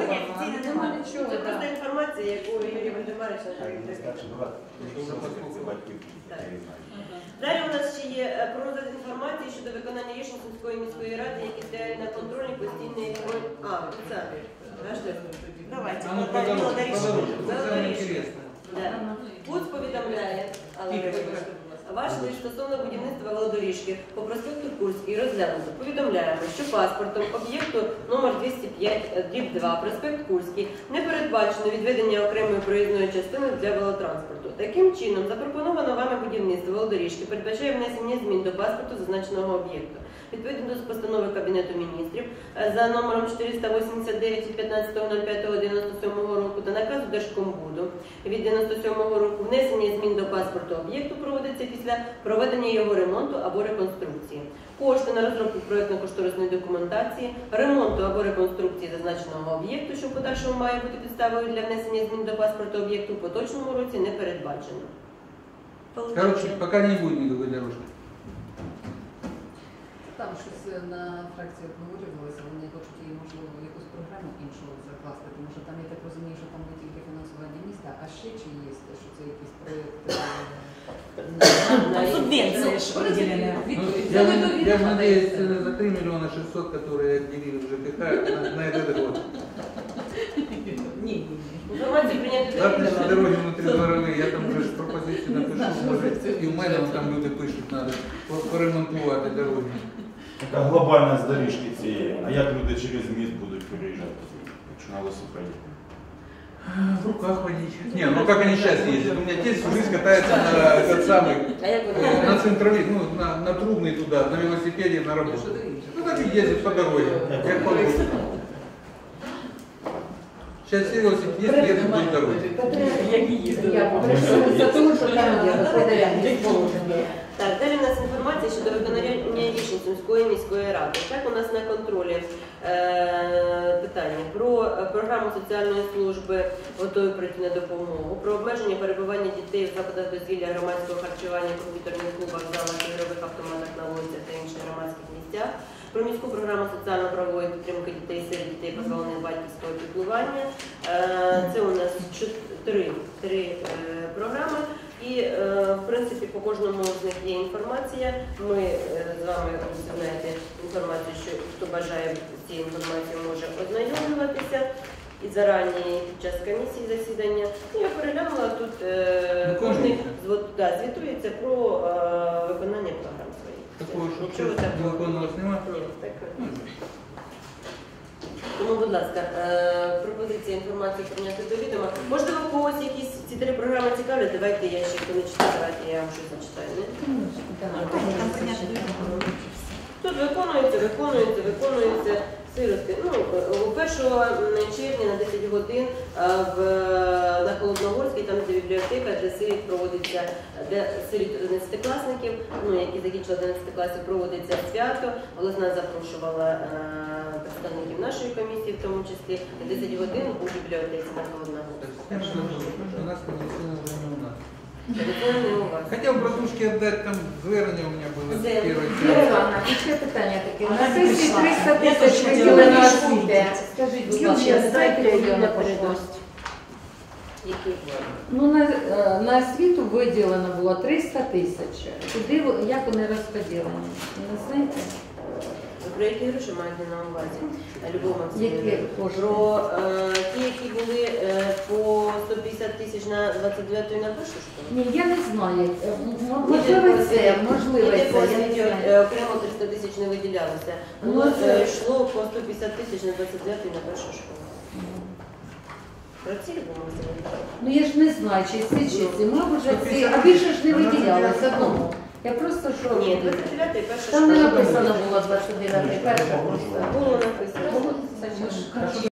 Ні, офіційно немає. Це просто інформація, яку Юрій Володимирович надав. Далі у нас ще є е, про розгляд інформації щодо виконання рішень Сумської міської ради, які стоять на контролі постійної А, це. Давайте. Да. Пуц повідомляє, але ваш лист стосовно будівництва велодоріжки по проспекту Курський розглянуто. Повідомляємо, що паспортом об'єкту номер 205 дріб 2 проспект Курський не передбачено відведення окремої проїзної частини для велотранспорту. Таким чином, запропоновано вами будівництво велодоріжки передбачає внесення змін до паспорту зазначеного об'єкту. Відповідно до постанови Кабінету міністрів е, за номером 489 від 15.05.97 року та наказу Держкомбуду від 97 року внесення змін об'єкту проводиться після проведення його ремонту або реконструкції. Кошти на розробку проєктно-кошторисної документації, ремонту або реконструкції зазначеного об'єкту, що в подальшому має бути підставою для внесення змін до паспорту об'єкту, в поточному році не передбачено. Короче, пока не будет никакой дорожки. Там щось на фракції обговорювалося, вони хочуть її, можливо, в якусь програму іншу закласти, тому що там, я так розумію, що там не тільки фінансування міста, а ще чи є, що це якісь проєкти. На субвенції ж виділені. Ну, я, над- я надеюсь э, за 3 миллиона 600, которые отделили в ЖКХ, на, на этот год. Ні, ні, Інформацію прийняти до Завтра відома. дороги внутридворові, я там вже ж пропозицію напишу, може, і в мене вон там люди пишуть, треба поремонтувати дороги. Така глобальна з доріжки цієї. А як люди через міст будуть переїжджати, якщо на велосипеді? В руках водить. Не, ну как они сейчас ездят? У меня тесть всю жизнь катается на этот самый, А на центровик, ну, на, на трубный туда, на велосипеде на работу. Ну так и ездит по дороге, как погода. Сейчас все велосипедисты едут вдоль дороги. Я попросила за те, що там є господаряне Так, далі у нас інформація щодо виконання рішень Сумської міської ради. Так, у нас на контролі е, питання про програму соціальної служби готові прийти на допомогу, про обмеження перебування дітей в закладах дозвілля громадського харчування, комп'ютерних клубах, залах, ігрових автоматах на вулицях та інших громадських місцях. Про міську програму соціально-правової підтримки дітей, серед дітей позбавлених батьківського піклування. Е, Це у нас три, е, програми. В принципі по кожному з них є інформація. Ми е, з вами ви знаєте інформацію, що хто бажає цією інформацією може ознайомлюватися. І зарані під час комісії засідання. Ну, я переглянула тут е, Ну, кожний да, звітується про е, виконання програм своїх. Такого, Нічого щось такого. виконувалось нема? Ні, так. Тому, будь ласка, е, пропозиція інформації прийняти до відома. Можливо, когось якісь ці три програми цікавлять, давайте я ще хто не читаю, давайте я вам щось зачитаю. Тут виконується, виконується, виконується сироти. Ну, е, 1 червня на 10 годин е, в, на Холодногорській, там де бібліотека, де сиріт проводиться, де сиріт 11-класників, ну, які закінчили 11 класів, проводиться свято. Олесна запрошувала е, представників нашої комісії, в тому числі, на 10 годин у бібліотеці на Холодногорській. У нас у у вас. Братушке отдать, там звернення у меня было Де? первое. Ще питання таке. На сесії 300 тисяч виділено освіти. Скажіть, будь ласка, дайте куди вона передасть. Ну, на, е, на освіту виділено було 300 тисяч. Куди, як вони розподілені? Не знаєте? Про які гроші маєте на увазі? Любов Максимівна? Про е, ті, які були е, по 150 тисяч на 29 і на першу школу? Ні, я не знаю. Е, м- Можливо, це, можливо, це. я не знаю. е, окремо 300 тисяч не виділялося. Ну, Воно це- е, йшло по 150 тисяч на 29 і на першу школу. Про ці Любов Максимівна? Ну я ж не знаю, чи ці, чи ці. Мабуть, вже ці, а більше ж не виділялося одному. Я просто що. Ні, 29 і перша Там не написано було 29 перша просто. Було написано. Це ж-